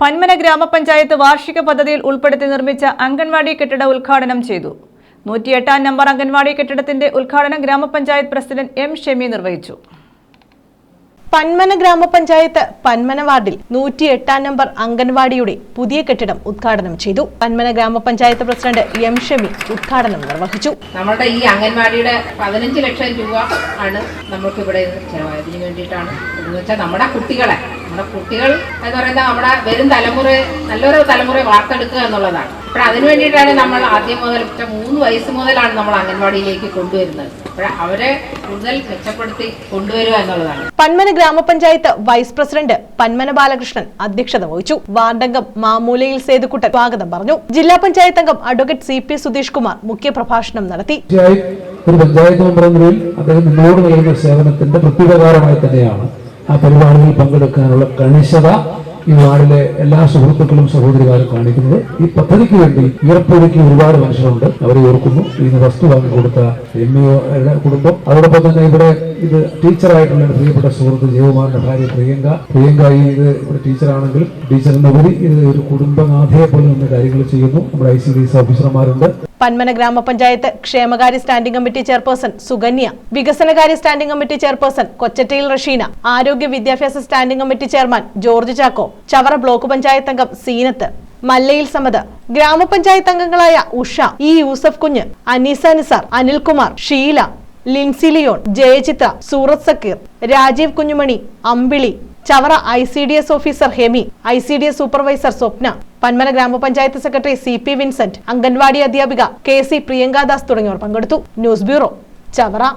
പന്മന ഗ്രാമപഞ്ചായത്ത് വാർഷിക പദ്ധതിയിൽ ഉൾപ്പെടുത്തി നിർമ്മിച്ച അംഗൻവാടി കെട്ടിട ഉദ്ഘാടനം ചെയ്തു. നൂറ്റിയെട്ടാം നമ്പർ അംഗൻവാടി കെട്ടിടത്തിന്റെ ഉദ്ഘാടനം ഗ്രാമപഞ്ചായത്ത് പ്രസിഡന്റ് എം ഷെമി നിർവഹിച്ചു. പന്മന ഗ്രാമപഞ്ചായത്ത് പന്മന വാർഡിൽ നൂറ്റി എട്ടാം നമ്പർ അംഗൻവാടിയുടെ പുതിയ കെട്ടിടം ഉദ്ഘാടനം ചെയ്തു. പന്മന ഗ്രാമപഞ്ചായത്ത് പ്രസിഡന്റ് എം ഷമി ഉദ്ഘാടനം നിർവഹിച്ചു. നമ്മുടെ ഈ അംഗൻവാടിയുടെ പതിനഞ്ച് ലക്ഷം രൂപ ആണ് നമുക്ക് ഇവിടെ ചെലവായത്. ഇതിന് വേണ്ടിയിട്ടാണ്. എന്ന് വെച്ചാൽ നമ്മുടെ കുട്ടികളെ നമ്മുടെ കുട്ടികൾ എന്ന് പറയുന്നത് നമ്മുടെ വരും തലമുറ നല്ലൊരു തലമുറയെ വാർത്തെടുക്കുക എന്നുള്ളതാണ്. അപ്പോൾ അതിനു വേണ്ടിയിട്ടാണ് നമ്മൾ ആദ്യം മുതൽ ഇപ്പൊ മൂന്ന് വയസ്സ് മുതലാണ് നമ്മൾ അംഗൻവാടിയിലേക്ക് കൊണ്ടുവരുന്നത്. അവരെ കൂടുതൽ മെച്ചപ്പെടുത്തി കൊണ്ടുവരിക എന്നുള്ളതാണ്. പന്മന ഗ്രാമപഞ്ചായത്ത് വൈസ് പ്രസിഡന്റ് പന്മന ബാലകൃഷ്ണൻ അധ്യക്ഷത വഹിച്ചു. വാർഡംഗം മാമൂലയിൽ സേതുക്കുട്ടൻ സ്വാഗതം പറഞ്ഞു. ജില്ലാ പഞ്ചായത്ത് അംഗം advocate C P Sudheesh Kumar മുഖ്യപ്രഭാഷണം നടത്തി. തീർച്ചയായും ഒരു പഞ്ചായത്ത് മെമ്പർ എന്ന നിലയിൽ അദ്ദേഹം നിങ്ങളോട് നൽകുന്ന സേവനത്തിന്റെ പ്രത്യുപകാരമായി തന്നെയാണ്. ആ പരിപാടിയിൽ പങ്കെടുക്കാനുള്ള കണിശത ഈ നാടിലെ എല്ലാ സുഹൃത്തുക്കളും സഹോദരിമാരും കാണിക്കുന്നത്. ഈ പദ്ധതിക്ക് വേണ്ടി ഈർപ്പൊരുക്കി ഒരുപാട് മനുഷ്യരുണ്ട്. അവരെ ഓർക്കുന്നു. ഇതിന് വസ്തു വാങ്ങി കൊടുത്ത എയുടെ കുടുംബം. അതോടൊപ്പം തന്നെ ഇവിടെ ഇത് ടീച്ചറായിട്ടുള്ള പ്രിയപ്പെട്ട സുഹൃത്ത് ജയകുമാറിന്റെ ഭാര്യ പ്രിയങ്ക. പ്രിയങ്ക ഈ ഇത് ഇവിടെ ടീച്ചറാണെങ്കിലും ടീച്ചറിനുപരി ഇത് ഒരു കുടുംബനാഥയെ പോലെ നിന്ന് കാര്യങ്ങൾ ചെയ്യുന്നു. നമ്മുടെ ഐ സി ഡി എസ് ഓഫീസർമാരുണ്ട്. പന്മന ഗ്രാമപഞ്ചായത്ത് ക്ഷേമകാര്യ സ്റ്റാൻഡിംഗ് കമ്മിറ്റി ചെയർപേഴ്സൺ സുകന്യ വികസനകാര്യ സ്റ്റാൻഡിംഗ് കമ്മിറ്റി ചെയർപേഴ്സൺ കൊച്ചറ്റയിൽ റഷീന ആരോഗ്യ വിദ്യാഭ്യാസ standing committee chairman George Chacko Chavara block panchayat അംഗം സീനത്ത് മല്ലയിൽ സമത് ഗ്രാമപഞ്ചായത്ത് അംഗങ്ങളായ Usha E Yusuf Kunju Aneesa Nizar Anilkumar Sheela Lincy Leon Jayachithra Surath Zakir Rajeev Kunjumani Ambili Chavara I C D S officer Hemi I C D S supervisor Swapna Panmana ഗ്രാമപഞ്ചായത്ത് secretary C P Vincent anganwadi അധ്യാപിക K C Priyanka Das തുടങ്ങിയവർ പങ്കെടുത്തു. News bureau Chavara.